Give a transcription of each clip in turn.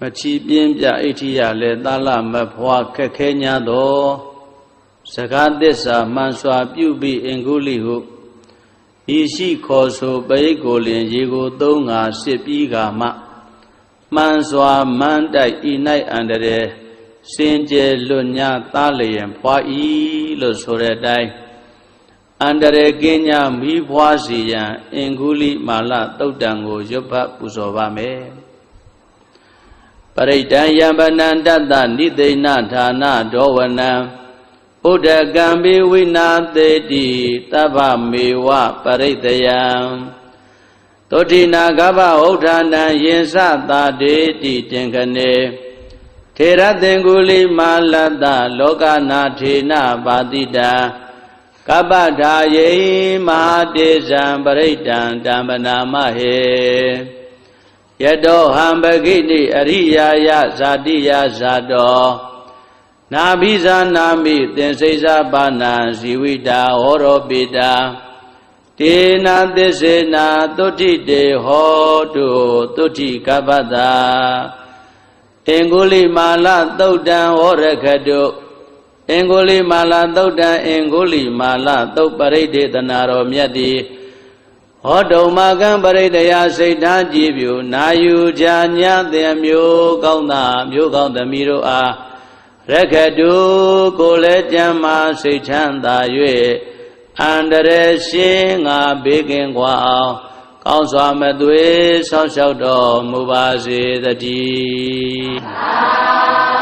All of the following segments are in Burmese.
မချီပြင်းပြအိဋ္ဌိယလည်းသာလမဖွာခက်ခဲညာသောစကားသစ္စာမှန်စွာပြုပြီးအင်္ဂုလိဟုဤရှိခေါ်ဆိုပရိတ်ကိုလင်ရေကိုသုံးငါစစ်ပြီးကမှမှန်စွာမန်းတိုက်ဤ၌အန္တရာယ်စင်ကြယ်လွတ်ညာသားလျင်ဖွာဤလို့ဆိုတဲ့အတိုင်းအန္တရာယ်ကင်းညာမိဖွာစီရန်အင်္ဂုလိမာလတုတ်တံကိုရွတ်ဖတ်ပူဇော်ပါမယ် ပရိဒံယံဗနန္တတနိသိဏဌာနဒောဝနံဥဒကံဘေဝိနာသေတိတဗ္ဗမေဝပရိတယံသောတိနာကဗ္ဗဥဋ္ဌာဏံယင်စသာတေတိတင်ခနေထေရသင်္ကုလိမာလတ္တလောကနာထေနပါတိတာကပ္ပထာယေမဟာတေဇံပရိတံတမ္ပနာမဟေ ယတောဟံပဂိတိအရိယာယဇာတိယဇာတောနာဘိဇာနာမိသင်္စိဇာပါဏံဇီဝိတာဟောရောပိတာတေနာသစ္စေနာသုတိတေဟောတုသုတိကပ္ပတာအင်္ဂုလိမာလသုတ်တံဟောရခတုအင်္ဂုလိမာလသုတ်တံအင်္ဂုလိမာလသုတ်ပရိဒေသနာတော်မြတ်တိ ဟောတုံမကံပရိတရာစိတ်ဓာကြည်ပြူနာယူကြညာတဲ့မျိုးကောင်းတာမျိုးကောင်းသမီးတို့အားရခတုကိုလည်းကြမ်းမာစိတ်ချမ်းသာ၍အန္တရယ်ရှင်းငါဘေးကင်းကွာအောင်ကောင်းစွာမသွေးဆောင်းလျှောက်တော်မူပါစေတည်း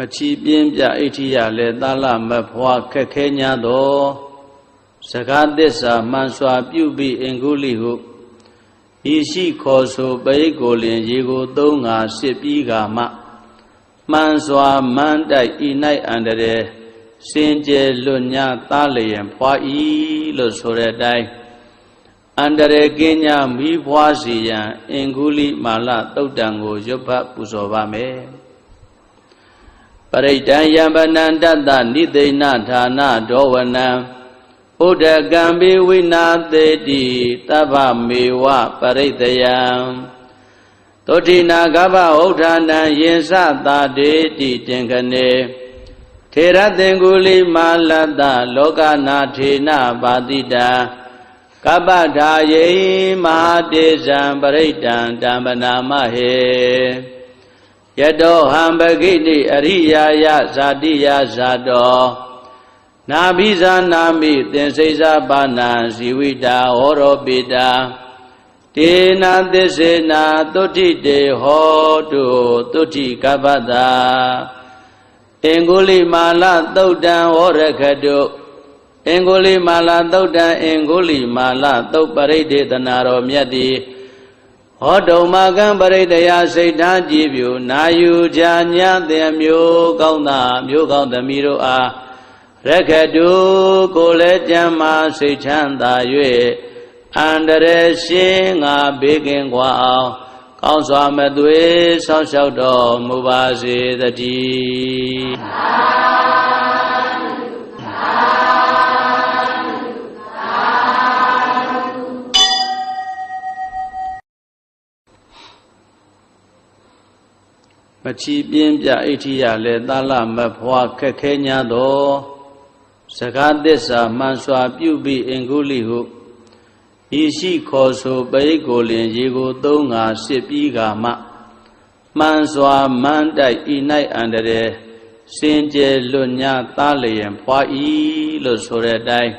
မချီပြင်းပြအိဋ္ဌိယလည်းသာလမဖွာခက်ခဲညာသောစကားသစ္စာမှန်စွာပြုပြီးအင်္ဂုလိဟုဤရှိခေါ်ဆိုပရိတ်ကိုလင်ရေကိုသုံးငါစစ်ပြီးကမှမှန်စွာမန်းတိုက်ဤ၌အန္တရာယ်စင်ကြယ်လွတ်ညာသားလျင်ဖွာဤလို့ဆိုတဲ့အတိုင်းအန္တရာယ်ကင်းညာမိဖွာစီရန်အင်္ဂုလိမာလတုတ်တံကိုရွတ်ဖတ်ပူဇော်ပါမယ် ပရိဒံယံဗနန္တတနိသိဏဌာနဒောဝနံဥဒကံဘေဝိနာသေတိတဗ္ဗမေဝပရိတယံသောတိနာကဗ္ဗဥဋ္ဌာဏံယင်စသာတေတိတင်ခနေထေရသင်္ကုလိမာလတ္တလောကနာထေနပါတိတာကပ္ပထာယေမဟာတေဇံပရိတံတမ္ပနာမဟေ ယတောဟံပဂိတိအရိယာယဇာတိယဇာတောနာဘိဇာနာမိသင်္စိဇာပါဏံဇီဝိတာဟောရောပိတာတေနာသစ္စေနာသုတိတေဟောတုသုတိကပ္ပတာအင်္ဂုလိမာလသုတ်တံဟောရခတုအင်္ဂုလိမာလသုတ်တံအင်္ဂုလိမာလသုတ်ပရိဒေသနာတော်မြတ်တိ ဟောတုံမကံပရိတယစိတ်ထားကြည်ပြူနာယူကြညတဲ့မျိုးကောင်းတာမျိုးကောင်းသမီးတို့အားရခတုကိုလည်းကြမ်းမာစိတ်ချမ်းသာ၍အန္တရာယ်ရှင်းငါဘေးကင်းကွာအောင်ကောင်းစွာမသွေးဆောင်းလျှောက်တော်မူပါစေတည်း ချီပြင်းပြအိဋ္ဌိယလည်းသာလမဖွာခက်ခဲညာသောစကားသစ္စာမှန်စွာပြုပြီးအင်္ဂုလိဟုဤရှိခေါ်ဆိုပရိတ်ကိုလင်ရေကိုသုံးငါစစ်ပြီးကမှမှန်စွာမန်းတိုက်ဤ၌အန္တရာယ်စင်ကြယ်လွတ်ညာသားလျင်ဖွာဤလို့ဆိုတဲ့အတိုင်း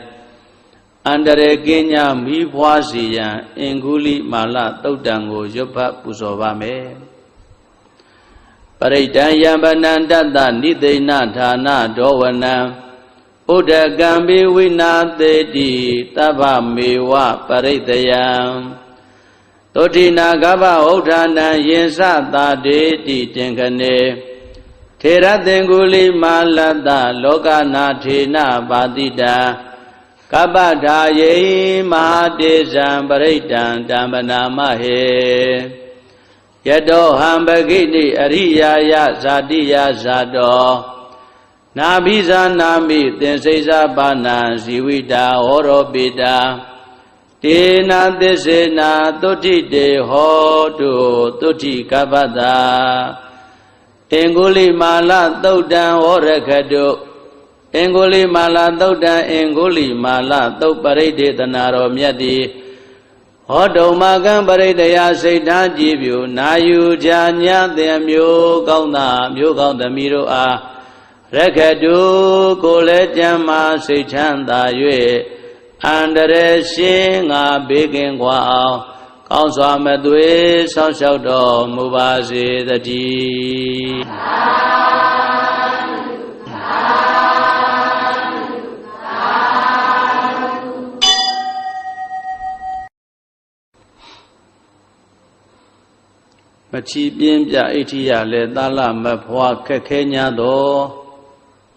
အန္တရာယ်ကင်းညာမိဖွာစီရန်အင်္ဂုလိမာလတုတ်တံကိုရွတ်ဖတ်ပူဇော်ပါမယ် ပရိဒံယံဗနန္တတနိသိဏဌာနဒောဝနံဥဒကံဘေဝိနာသေတိတဗ္ဗမေဝပရိတယံသောတိနာကဗ္ဗဥဋ္ဌာဏံယင်စသာတေတိတင်ခနေထေရသင်္ကုလိမာလတ္တလောကနာထေနပါတိတာကပ္ပထာယေမဟာတေဇံပရိတံတမ္ပနာမဟေ ယတောဟံပဂိတိအရိယာယဇာတိယဇာတောနာဘိဇာနာမိသင်္စိစာပါဏံဇီဝိတာဟောရောပိတာတေနာသစ္စေနာသုတိတေဟောတုသုတိကပ္ပတာအင်္ဂုလိမာလသုတ်တံဟောရခတုအင်္ဂုလိမာလသုတ်တံအင်္ဂုလိမာလသုတ်ပရိဒေသနာတော်မြတ်တိ ဟောတုံမကံပရိတယစိတ်ထားကြည်ပြုနာယူကြညာတဲ့မျိုးကောင်းသာမျိုးကောင်းသမီးတို့အားရခတုကိုလည်းကြမ်းမာစိတ်ချမ်းသာ၍အန္တရရှင်ငါဘေးကင်းကွာအောင်ကောင်းစွာမသွေဆောင်းလျှောက်တော်မူပါစေတည်း မချီပြင်းပြအိဋ္ဌိယလည်းသာလမဖွာခက်ခဲညာသော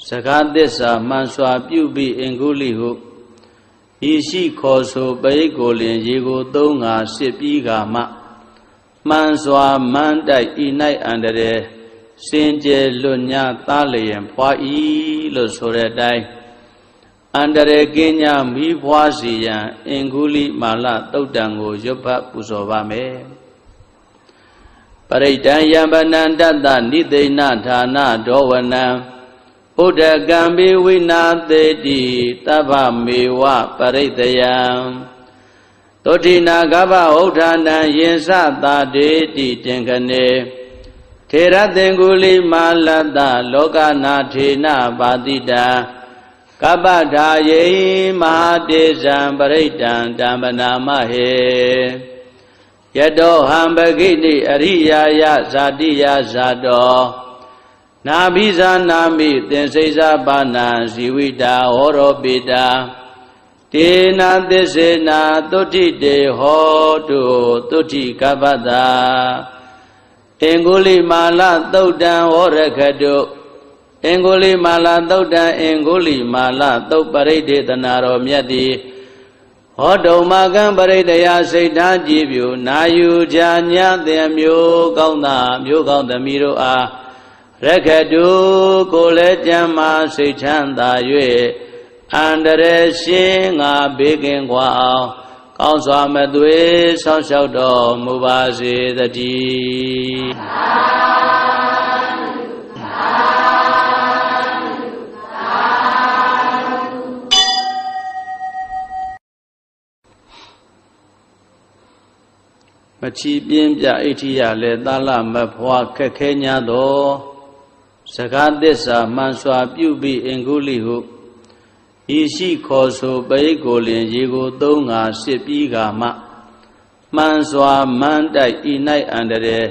စကားသစ္စာမှန်စွာပြုပြီးအင်္ဂုလိဟုဤရှိခေါ်ဆိုပရိကိုလင်ရေကိုသုံးငါစစ်ပြီးကမှမှန်စွာမန်းတိုက်ဤ၌အန္တရာယ်စင်ကြယ်လွတ်ညာသားလျင်ဖွာဤလို့ဆိုတဲ့အတိုင်းအန္တရာယ်ကင်းညာမိဖွာစီရန်အင်္ဂုလိမာလတုတ်တံကိုရွတ်ဖတ်ပူဇော်ပါမယ်ပ ရိဒံယံဗနန္တတနိသိဏဌာနဒောဝနံဥဒကံဘေဝိနာသေတိတဗ္ဗမေဝပရိတယံသောတိနာကဗ္ဗဟုတ်ဌာနံယင်စသာတေတိတင်ခနေထေရသင်္ကုလိမာလတ္တလောကနာထေနပါတိတာကပ္ပထာယေမဟာတေဇံပရိဒံတမ္ပနာမဟေ ယတောဟံပဂိတိအရိယာယဇာတိယဇာတောနာဘိဇာနာမိသင်္စိစာပါဏံဇီဝိတာဟောရောပိတာတေနာသစ္စေနာသုတိတေဟောတုသုတိကပ္ပတာအင်္ဂုလိမာလသုတ်တံဟောရခတုအင်္ဂုလိမာလသုတ်တံအင်္ဂုလိမာလသုတ်ပရိဒေသနာတော်မြတ်တိ ဟောတုံမကံပရိတယစိတ်ထားကြည်ပြုနာယူကြညာတဲ့မျိုးကောင်းသာမျိုးကောင်းသမီးတို့အားရခတုကိုလည်းကြမ်းမာစိတ်ချမ်းသာ၍အန္တရရှင်ငါဘေးကင်းကွာအောင်ကောင်းစွာမသွေဆောင်းလျှောက်တော်မူပါစေတည်း မချီပြင်းပြအိဋ္ဌိယလည်းသာလမဖွာခက်ခဲညာသောစကားသစ္စာမှန်စွာပြုပြီးအင်္ဂုလိဟုဤရှိခေါ်ဆိုပရိကိုလင်ရေကိုသုံးငါစစ်ပြီးကမှမှန်စွာမန်းတိုက်ဤ၌အန္တရာယ်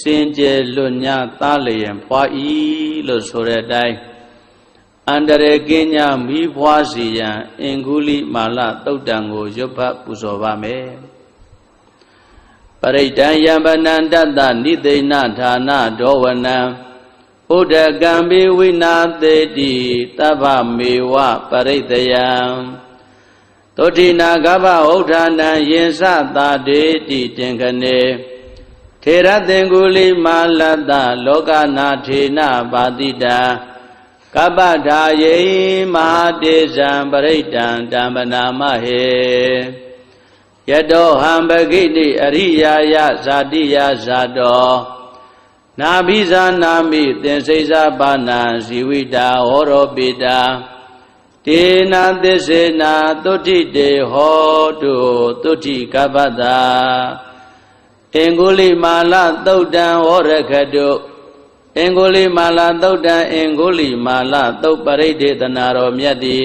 စင်ကြယ်လွတ်ညာသားလျင်ဖွာဤလို့ဆိုတဲ့အတိုင်းအန္တရာယ်ကင်းညာမိဖွာစီရန်အင်္ဂုလိမာလတုတ်တံကိုရွတ်ဖတ်ပူဇော်ပါမယ် ပရိဒံယံဗနန္တတနိသိဏဌာနဒောဝနံဥဒကံဘေဝိနာသေတိတဗ္ဗမေဝပရိတယံသောတိနာကဗ္ဗဟုတ်ဌာနံယင်စသာတေတိတင်ခနေထေရသင်္ကုလိမာလတ္တလောကနာထေနပါတိတာကပ္ပထာယေမဟာတေဇံပရိတံတမ္ပနာမဟေ ယတောဟံပဂိတိအရိယာယဇာတိယဇာတောနာဘိဇာနာမိသင်္စိစာပါဏံဇီဝိတာဟောရောပိတာတေနာသစ္စေနာသုတိတေဟောတုသုတိကပ္ပတာအင်္ဂုလိမာလသုတ်တံဟောရခတုအင်္ဂုလိမာလသုတ်တံအင်္ဂုလိမာလသုတ်ပရိဒေသနာတော်မြတ်တိ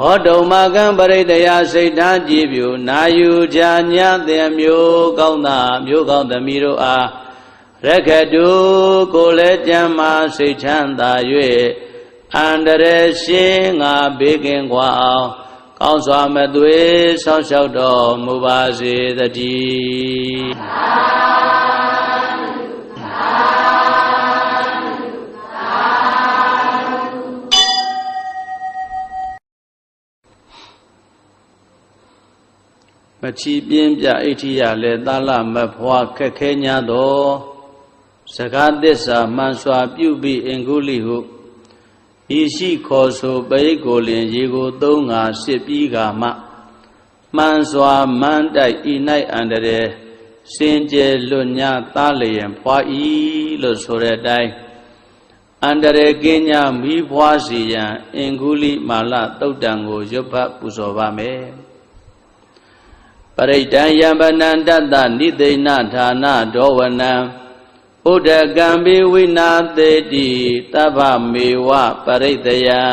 ဟောတုံမကံပရိတယစိတ်ထားကြည်ပြုနာယူကြညာတဲ့မျိုးကောင်းသာမျိုးကောင်းသမီးတို့အားရခတုကိုလည်းကြမ်းမာစိတ်ချမ်းသာ၍အန္တရာယ်ရှင်ငါဘေးကင်းကွာအောင်ကောင်းစွာမသွေဆောင်းလျှောက်တော်မူပါစေတည်း ချီပြင်းပြအိဋ္ဌိယလည်းသာလမဖွာခက်ခဲညာသောစကားသစ္စာမှန်စွာပြုပြီးအင်္ဂုလိဟုဤရှိခေါ်ဆိုပရိတ်ကိုလင် ရေကိုသုံးငါစစ်ပြီးကမှမှန်စွာမန်းတိုက်ဤ၌အန္တရာယ်စင်ကြယ်လွတ်ညာသားလျင်ဖွာဤလို့ဆိုတဲ့အတိုင်းအန္တရာယ်ကင်းညာမိဖွာစီရန်အင်္ဂုလိမာလတုတ်တံကိုရွတ်ဖတ်ပူဇော်ပါမယ် ပရိဒံယံပနန္တတနိသိဏဌာနဒောဝနံဥဒကံပိဝိနာသေတိတဗ္ဗမေဝပရိတယံ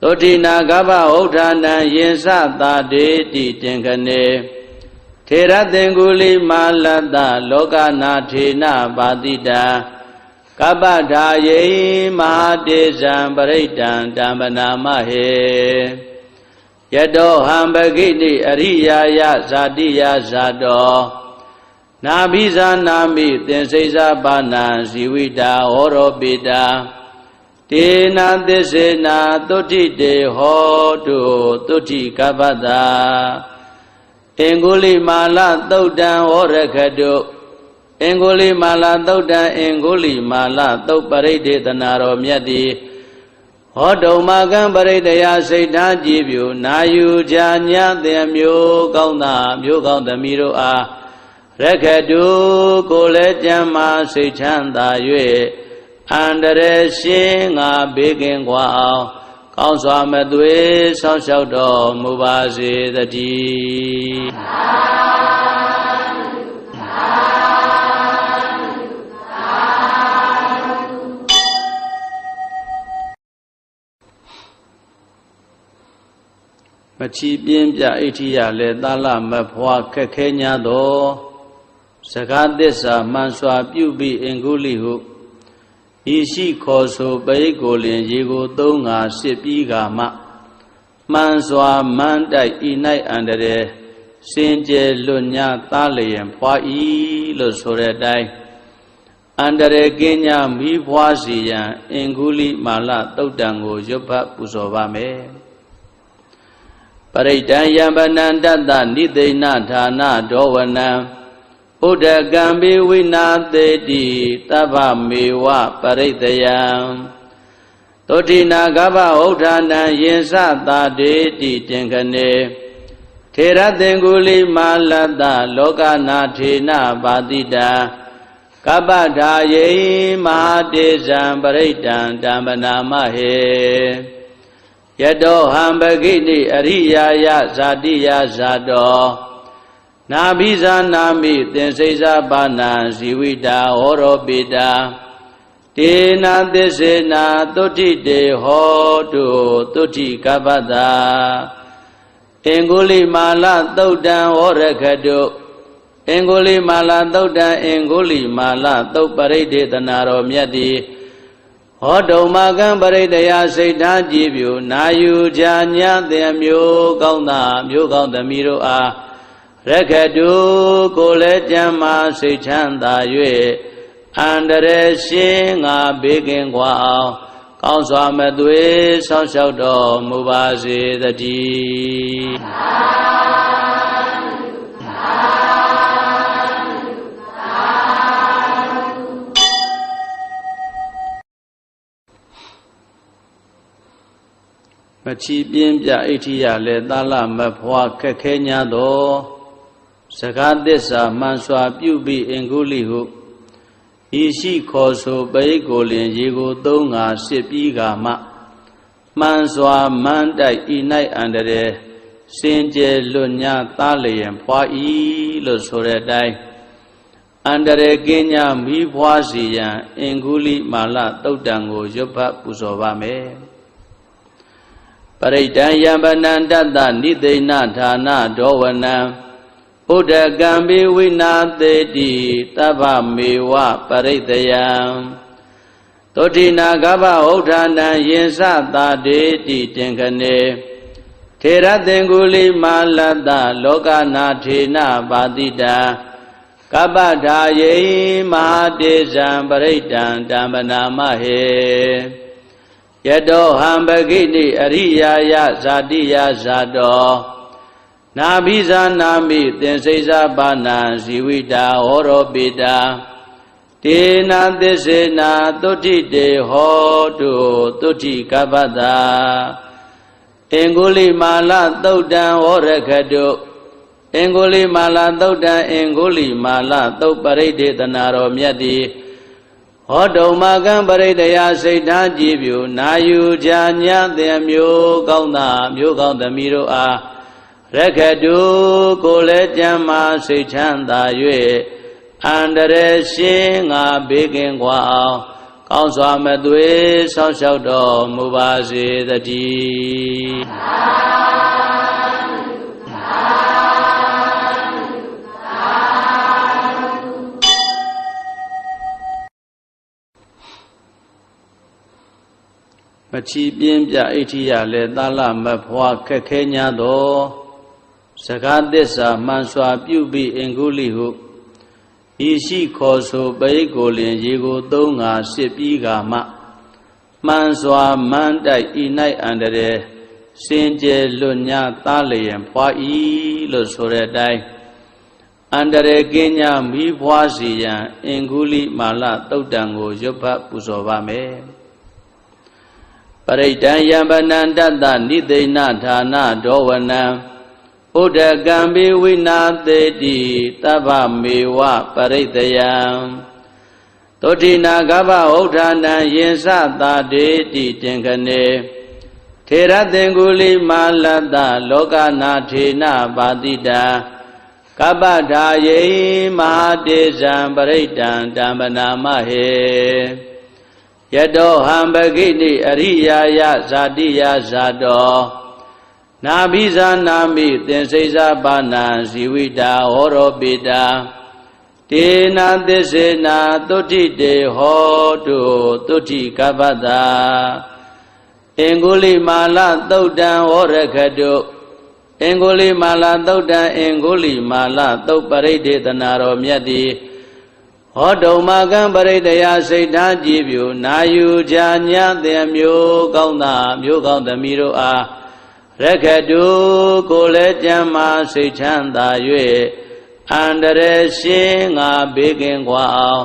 သောတိနာကဗ္ဗဥဋ္ဌာဏံယင်စသာတေတိတင်ခနေထေရသင်္ကုလိမာလတ္တလောကနာထေနပါတိတာကပ္ပဒါယေမဟာတေဇံပရိဒံဓမ္မနာမဟေ ယတောဟံပဂိတိအရိယာယဇာတိယဇာတောနာဘိဇာနာမိသင်္စိဇာပါဏံဇီဝိတာဟောရောပိတာတေနာသစ္စေနာသုတိတေဟောတုသုတိကပ္ပတာအင်္ဂုလိမာလသုတ်တံဟောရခတုအင်္ဂုလိမာလသုတ်တံအင်္ဂုလိမာလသုတ်ပရိဒေသနာတော်မြတ်တိ ဟောတုံမကံပရိတယစိတ်ထားကြည်ပြူနာယူကြညာတဲ့မျိုးကောင်းသာမျိုးကောင်းသမီးတို့အားရခတုကိုလည်းကြမ်းမာစိတ်ချမ်းသာ၍အန္တရရှင်ငါဘေးကင်းကွာအောင်ကောင်းစွာမသွေဆောင်းလျှောက်တော်မူပါစေတည်း မချီပြင်းပြအိဋ္ဌိယလည်းသာလမဖွာခက်ခဲ냐သောစကားသစ္စာမှန်စွာပြုပြီးအင်္ဂုလိဟုဤရှိခေါ်ဆိုပရိကိုလင်ရေကိုသုံးငါစစ်ပြီးကမှမှန်စွာမန်းတိုက်ဤ၌အန္တရာယ်စင်ကြယ်လွတ်ညာသားလျင်ဖွာဤလို့ဆိုတဲ့အတိုင်းအန္တရာယ်ကင်းညာမိဖွာစီရန်အင်္ဂုလိမာလတုတ်တံကိုရွတ်ဖတ်ပူဇော်ပါမယ်ပ ရိဒံယံပနန္တတနိသိဏဌာနဒောဝနံဥဒကံပိဝိနာသေတိတဗ္ဗမေဝပရိတယံသောတိနာကဗ္ဗဥဋ္ဌာဏံယင်စသာတေတိတင်ခနေထေရသင်္ကုလိမာလတ္တလောကနာထေနပါတိတာကပ္ပဒါယေမဟာတေဇံပရိဒံဓမ္မနာမဟေ ယတောဟံပဂိတိအရိယာယဇာတိယဇာတောနာဘိဇာနာမိသင်္စိဇာပါဏံဇီဝိတာဟောရောပိတာတေနာသစ္စေနာသုတိတေဟောတုသုတိကပ္ပတာအင်္ဂုလိမာလသုတ်တံဟောရခတုအင်္ဂုလိမာလသုတ်တံအင်္ဂုလိမာလသုတ်ပရိဒေသနာတော်မြတ်တိ ဟောတုံမကံပရိတယစိတ်ဓာကြည်ပြူနာယူကြညာတဲ့မျိုးကောင်းတာမျိုးကောင်းသမီးတို့အားရခတုကိုလည်းကြမ်းမာစိတ်ချမ်းသာ၍အန္တရယ်ရှင်းငါဘေးကင်းကွာအောင်ကောင်းစွာမသွေးဆောင်းလျှောက်တော်မူပါစေတည်း မချီပြင်းပြအိဋ္ဌိယလည်းသာလမဖွာခက်ခဲ냐သောစကားသစ္စာမှန်စွာပြုပြီးအင်္ဂုလိဟုဤရှိခေါ်ဆိုပရိကိုလင်ရေကိုသုံးငါစစ်ပြီးကမှမှန်စွာမန်းတိုက်ဤ၌အန္တရာယ်စင်ကြယ်လွတ်ညာသားလျင်ဖွာဤလို့ဆိုတဲ့အတိုင်းအန္တရာယ်ကင်းညာမိဖွာစီရန်အင်္ဂုလိမာလတုတ်တံကိုရွတ်ဖတ်ပူဇော်ပါမယ် ပရိဒံယံပနန္တတနိသိဏဌာနဒောဝနံဥဒကံပိဝိနာသေတိတဗ္ဗမေဝပရိတယံသောတိနာကဗ္ဗဥဋ္ဌာဏံယင်စသာတေတိတင်ခနေထေရသင်္ကုလိမာလတ္တလောကနာထေနပါတိတာကပ္ပဒါယေမဟာတေဇံပရိဒံဓမ္မနာမဟေ ယတောဟံပဂိတိအရိယာယဇာတိယဇာတောနာဘိဇာနာမိသင်္စိဇာပါဏံဇီဝိတာဟောရောပိတာတေတေနာသစ္စေနာသုတိတေဟောတုသုတိကပ္ပတာအင်္ဂုလိမာလသုတ်တံဝရခတုအင်္ဂုလိမာလသုတ်တံအင်္ဂုလိမာလသုတ်ပရိဒေသနာတော်မြတ်တိ ဟောတုံမကံပရိတယစိတ်ထားကြည်ပြူနာယူကြညတဲ့မျိုးကောင်းတာမျိုးကောင်းသမီးတို့အားရခတုကိုလည်းကြံမာစိတ်ချမ်းသာ၍အန္တရာယ်ရှင်းငါဘေးကင်းကွာအောင်ကောင်းစွာမသွေဆောင်းလျှောက်တော်မူပါစေတည်းသာသာ ချီပြင်းပြအိဋ္ဌိယလည်းသာလမဖွာခက်ခဲ냐သောစကားသစ္စာမှန်စွာပြုပြီးအင်္ဂုလိဟုဤရှိခေါ်ဆိုပိတ်ကိုလင် ရေကိုသုံးငါစစ်ပြီးကမှမှန်စွာမှန်တိုက်ဤ၌အန္တရာယ်စင်ကြယ်လွတ်ညာသားလျင်ဖွာဤလို့ဆိုတဲ့အတိုင်းအန္တရာယ်ကင်းညာမိဖွာစီရန်အင်္ဂုလိမာလတုတ်တံကိုရွတ်ဖတ်ပူဇော်ပါမယ် ပရိဒံယံပနန္တတနိသိဏဌာနဒောဝနံဥဒကံပိဝိနာသေတိတဗ္ဗမေဝပရိတယံသောတိနာကဗ္ဗဥဋ္ဌာနံယင်စသာတေတိတင်ခနေထေရသင်္ကုလိမာလတ္တလောကနာထေနပါတိတာကပ္ပဒါယေမဟာတေဇံပရိဒံတမ္ပနာမဟေ ယတောဟံပဂိတိအရိယာယဇာတိယဇာတောနာဘိဇာနာမိသင်္စိဇာပါဏံဇီဝိတာဟောရောပိတာတေနာသစ္စေနာသုတိတေဟောတုသုတိကပ္ပတာအင်္ဂုလိမာလသုတ်တံဟောရခတုအင်္ဂုလိမာလသုတ်တံအင်္ဂုလိမာလသုတ်ပရိဒေသနာတော်မြတ်တိ ဟောတုံမကံပရိတရာစိတ်ထားကြည်ပြုနာယူကြညာတဲ့မျိုးကောင်းတာမျိုးကောင်းသမီးတို့အားရခတုကိုလည်းကြံမာစိတ်ချမ်းသာ၍အန္တရယ်ရှင်းငါဘေးကင်းခွာအောင်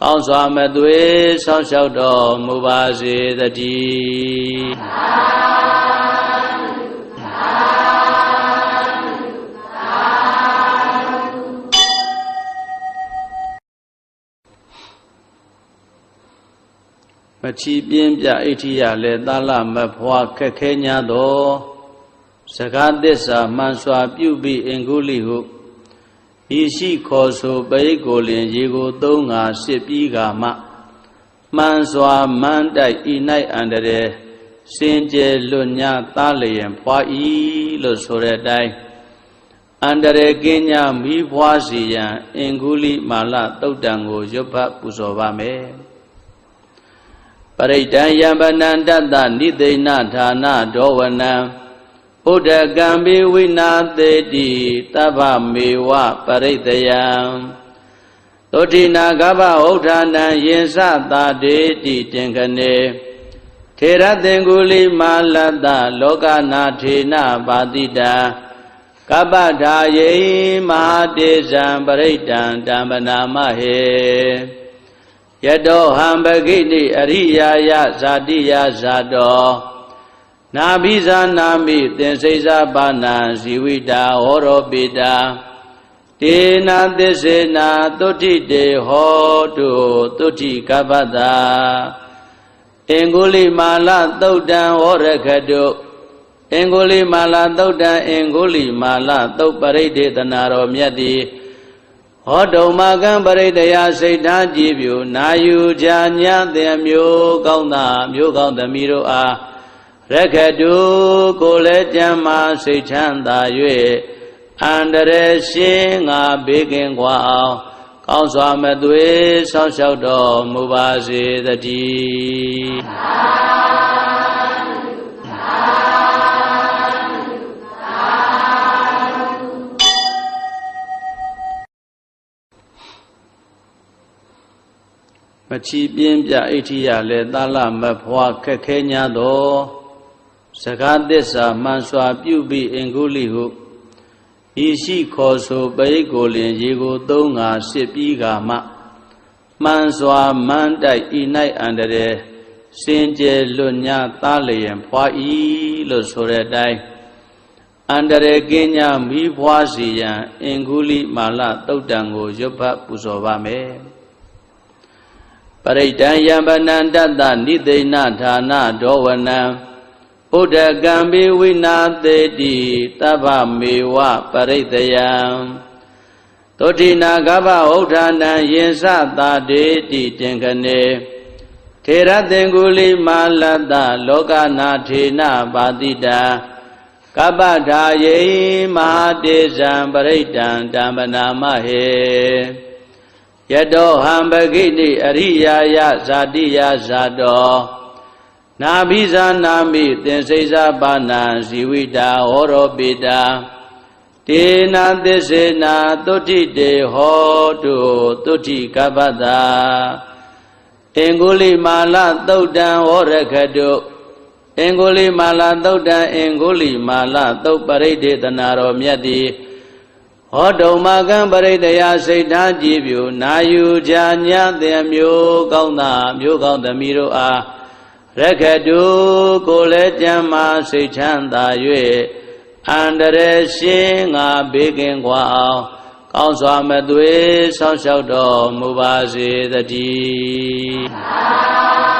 ကောင်းစွာမသွေးဆောင်းလျှောက်တော်မူပါစေတည်း မချီပြင်းပြအိဋ္ဌိယလည်းသာလမဖွာခက်ခဲ냐သောစကားသစ္စာမှန်စွာပြုပြီးအင်္ဂုလိဟုဤရှိခေါ်ဆိုပိတ်ကိုလင်ရေကိုသုံးငါစစ်ပြီးကမှမှန်စွာမှန်တိုက်ဤ၌အန္တရာယ်စင်ကြယ်လွတ်ညာသားလျင်ဖွာဤလို့ဆိုတဲ့အတိုင်းအန္တရာယ်ကင်းညာမိဖွာစီရန်အင်္ဂုလိမာလတုတ်တံကိုရွတ်ဖတ်ပူဇော်ပါမယ်ပ ရိဒံယံပနန္တတနိသိဏဌာနဒောဝနံဥဒကံပိဝိနာသေတိတဗ္ဗမေဝပရိတယံသောတိနာကဗ္ဗဥဋ္ဌာနံယင်စသာတေတိတင်ခနေထေရသင်္ကုလိမာလတ္တလောကနာထေနပါတိတာကပ္ပဒါယေမဟာတေဇံပရိတံတမ္ပနာမဟေ ယတောဟံပဂိတိအရိယာယဇာတိယဇာတောနာဘိဇာနာမိသင်္စိဇာပါဏံဇီဝိတာဟောရောပိတာတေနာသစ္စေနာသုတိတေဟောတုသုတိကပ္ပတာအင်္ဂုလိမာလသုတ်တံဟောရခတုအင်္ဂုလိမာလသုတ်တံအင်္ဂုလိမာလသုတ်ပရိဒေသနာတော်မြတ်တိ ဟောတုံမကံပရိတယစိတ်ဓာကြည်ပြူနာယူကြညာတဲ့မျိုးကောင်းတာမျိုးကောင်းသမီးတို့အားရခတုကိုလည်းကြမ်းမာစိတ်ချမ်းသာ၍အန္တရယ်ရှင်းငါဘေးကင်းကွာအောင်ကောင်းစွာမသွေးဆောင်းလျှောက်တော်မူပါစေတည်း မချီပြင်းပြအိဋ္ဌိယလည်းသာလမဖွာခက်ခဲ냐သောစကားသစ္စာမှန်စွာပြုပြီးအင်္ဂုလိဟုဤရှိခေါ်ဆိုပိတ်ကိုလင်ရေကိုသုံးငါစစ်ပြီးကမှမှန်စွာမန်းတိုက်ဤ၌အန္တရာယ်စင်ကြယ်လွတ်ညာသားလျင်ဖွာဤလို့ဆိုတဲ့အတိုင်းအန္တရာယ်ကင်းညာမိဖွာစီရန်အင်္ဂုလိမာလတုတ်တံကိုရွတ်ဖတ်ပူဇော်ပါမယ် ပရိဒံယံပနန္တတနိသိဏဌာနဒောဝနံဥဒကံပိဝိနာသေတိတဗ္ဗမေဝပရိတယံသောတိနာကဗ္ဗဥဋ္ဌာနံယင်စသာတေတိတင်ခနေထေရသင်္ကုလိမာလတ္တလောကနာထေနပါတိတာကပ္ပထာယေမဟာတေဇံပရိဒံတမ္ပနာမဟေ ယတောဟံပဂိတိအရိယာယဇာတိယဇာတောနာဘိဇာနာမိသင်္စိဇာပါဏံဇီဝိတာဟောရောပိတာတေနာသစ္စေနာသုတိတေဟောတုသုတိကပ္ပတာအင်္ဂုလိမာလသုတ်တံဝရခတုအင်္ဂုလိမာလသုတ်တံအင်္ဂုလိမာလသုတ်ပရိဒေသနာတော်မြတ်သည် ဟောတုံမကံပရိတယစိတ်ထားကြည်ပြူနာယူကြညတဲ့မျိုးကောင်းသာမျိုးကောင်းသမီးတို့အားရခတုကိုလည်းကြမ်းမာစိတ်ချမ်းသာ၍အန္တရာယ်ရှင်းငါဘေးကင်းကွာအောင်ကောင်းစွာမသွေဆောင်းလျှောက်တော်မူပါစေတည်း